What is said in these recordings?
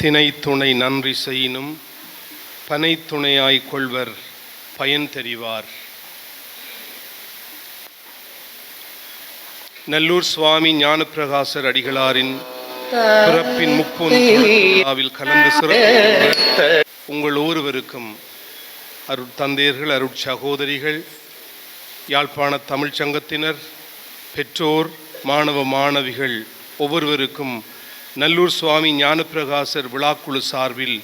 தினைத்துணை துணை நன்றி செய்யினும் பனை துணையாய் கொள்வர் பயன் தெரிவார். நல்லூர் சுவாமி ஞானப்பிரகாசர் அடிகளாரின் பிறப்பின் முப்பொன்றில் கலந்து சிறப்பு உங்கள் ஒருவருக்கும் அருட்தந்தையர்கள் அருட்சகோதரிகள் யாழ்ப்பாண தமிழ்ச் சங்கத்தினர் பெற்றோர் மாணவ மாணவிகள் ஒவ்வொருவருக்கும் நல்லூர் சுவாமி ஞானப்பிரகாசர் விழாக்குழு சார்பில்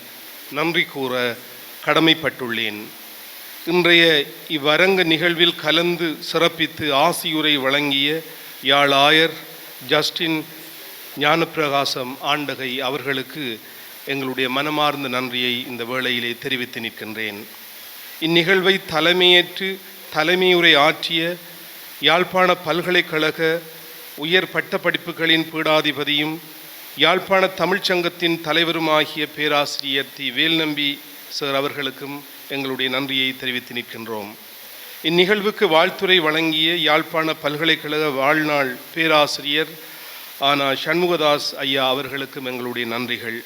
நன்றி கூற கடமைப்பட்டுள்ளேன். இன்றைய இவ்வரங்க நிகழ்வில் கலந்து சிறப்பித்து ஆசியுரை வழங்கிய யாழாயர் ஜஸ்டின் ஞானப்பிரகாசம் ஆண்டகை அவர்களுக்கு எங்களுடைய மனமார்ந்த நன்றியை இந்த வேளையிலே தெரிவித்து நிற்கின்றேன். இந்நிகழ்வை தலைமையேற்று தலைமையுரை ஆற்றிய யாழ்ப்பாண பல்கலைக்கழக உயர் பட்டப்படிப்புகளின் பீடாதிபதியும் யாழ்ப்பாண தமிழ்ச்சங்கத்தின் தலைவருமாகிய பேராசிரியர் தி. வேல்நம்பி சார் அவர்களுக்கும் எங்களுடைய நன்றியை தெரிவித்து நிற்கின்றோம். இந்நிகழ்வுக்கு வாழ்த்துரை வழங்கிய யாழ்ப்பாண பல்கலைக்கழக வாழ்நாள் பேராசிரியர் ஆனா சண்முகதாஸ் ஐயா அவர்களுக்கும் எங்களுடைய நன்றிகள்.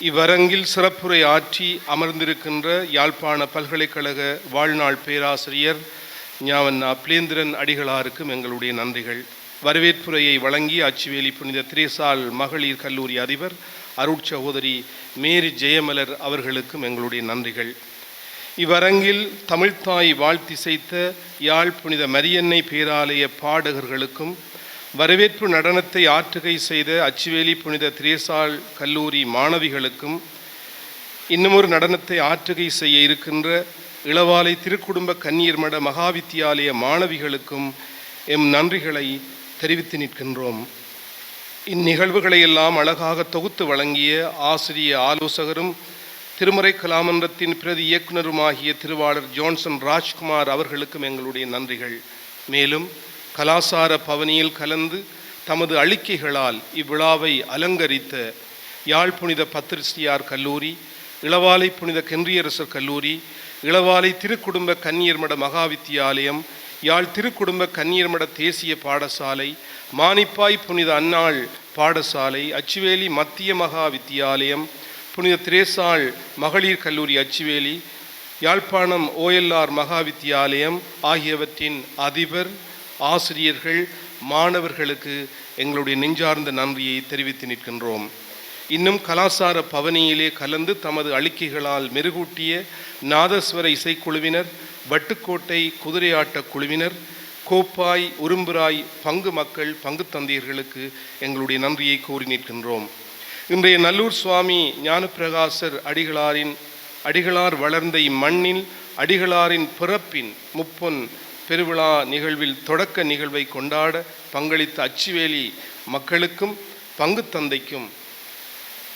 இவ்வரங்கில் சிறப்புரை ஆற்றி அமர்ந்திருக்கின்ற யாழ்ப்பாண பல்கலைக்கழக வாழ்நாள் பேராசிரியர் ஞாவண்ணா பிளேந்திரன் அடிகளாருக்கும் எங்களுடைய நன்றிகள். வரவேற்புரையை வழங்கி அச்சுவேலி புனித திரேசால் மகளிர் கல்லூரி அதிபர் அருட்சகோதரி மேரி ஜெயமலர் அவர்களுக்கும் எங்களுடைய நன்றிகள். இவ்வரங்கில் தமிழ்த்தாய் வாழ்த்திசைத்த யாழ் புனித மரியன்னை பேராலய பாடகர்களுக்கும் வரவேற்பு நடனத்தை ஆற்றுகை செய்த அச்சுவேலி புனித திரேசால் கல்லூரி மாணவிகளுக்கும் இன்னுமொரு நடனத்தை ஆற்றுகை செய்ய இருக்கின்ற இளவாலை திருக்குடும்ப கன்னியர் மட மகாவித்தியாலய மாணவிகளுக்கும் எம் நன்றிகளை தெரிவித்து நிற்கின்றோம். இந்நிகழ்வுகளை எல்லாம் அழகாக தொகுத்து வழங்கிய ஆசிரிய ஆலோசகரும் திருமறை கலாமன்றத்தின் பிரதி இயக்குனருமாகிய திருவாளர் ஜோன்சன் ராஜ்குமார் அவர்களுக்கும் எங்களுடைய நன்றிகள். மேலும் கலாசார பவனியில் கலந்து தமது அழிக்கைகளால் இவ்விழாவை அலங்கரித்த யாழ் புனித பத்திரிசியார் கல்லூரி இளவாலை புனித கென்றியரசர் கல்லூரி இளவாலை திருக்குடும்ப கன்னியர் மட மகாவித்தியாலயம் யாழ் திருக்குடும்ப கன்னியர்மட தேசிய பாடசாலை மானிப்பாய் புனித அன்னாள் பாடசாலை அச்சுவேலி மத்திய மகா வித்தியாலயம் புனித திரேசாள் மகளிர் கல்லூரி அச்சுவேலி யாழ்ப்பாணம் ஓஎல்ஆர் மகா வித்தியாலயம் ஆகியவற்றின் அதிபர் ஆசிரியர்கள் மாணவர்களுக்கு எங்களுடைய நெஞ்சார்ந்த நன்றியை தெரிவித்து நிற்கின்றோம். இன்னும் கலாசார பவனியிலே கலந்து தமது அளிக்கைகளால் மெருகூட்டிய நாதஸ்வர இசைக்குழுவினர் வட்டுக்கோட்டை குதிரையாட்ட குழுவினர் கோப்பாய் உரும்புராய் பங்கு மக்கள் பங்கு தந்தையர்களுக்கு எங்களுடைய நன்றியை கூறி நிற்கின்றோம். இன்றைய நல்லூர் சுவாமி ஞானப்பிரகாசர் அடிகளாரின் அடிகளார் வளர்ந்த இம்மண்ணில் அடிகளாரின் பிறப்பின் முப்பொன் பெருவிழா நிகழ்வில் தொடக்க நிகழ்வை கொண்டாட பங்களித்த அச்சுவேலி மக்களுக்கும் பங்கு தந்தைக்கும்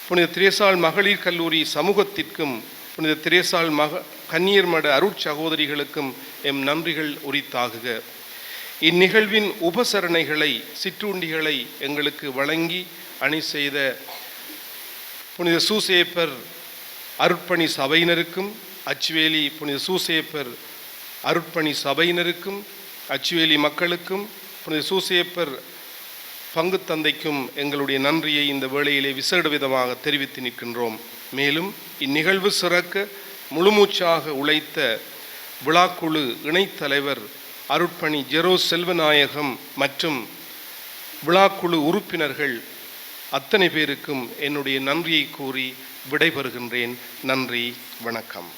புனித திரேசால் மகளிர் கல்லூரி சமூகத்திற்கும் புனித திரேசால் மக கன்னியர் மட அருட்சகோதரிகளுக்கும் எம் நன்றிகள் உரித்தாகுக. இந்நிகழ்வின் உபசரணைகளை சிற்றுண்டிகளை எங்களுக்கு வழங்கி அணி செய்த புனித சூசேப்பர் அருட்பணி சபையினருக்கும் அச்சுவேலி புனித சூசேப்பர் அருட்பணி சபையினருக்கும் அச்சுவேலி மக்களுக்கும் புனித சூசேப்பர் பங்கு தந்தைக்கும் எங்களுடைய நன்றியை இந்த வேளையிலே விசேட விதமாக தெரிவித்து நிற்கின்றோம். மேலும் இந்நிகழ்வு சிறக்க முழுமூச்சாக உழைத்த விழாக்குழு இணைத்தலைவர் அருட்பணி ஜெரோ செல்வநாயகம் மற்றும் விழாக்குழு உறுப்பினர்கள் அத்தனை பேருக்கும் என்னுடைய நன்றியை கூறி விடைபெறுகின்றேன். நன்றி வணக்கம்.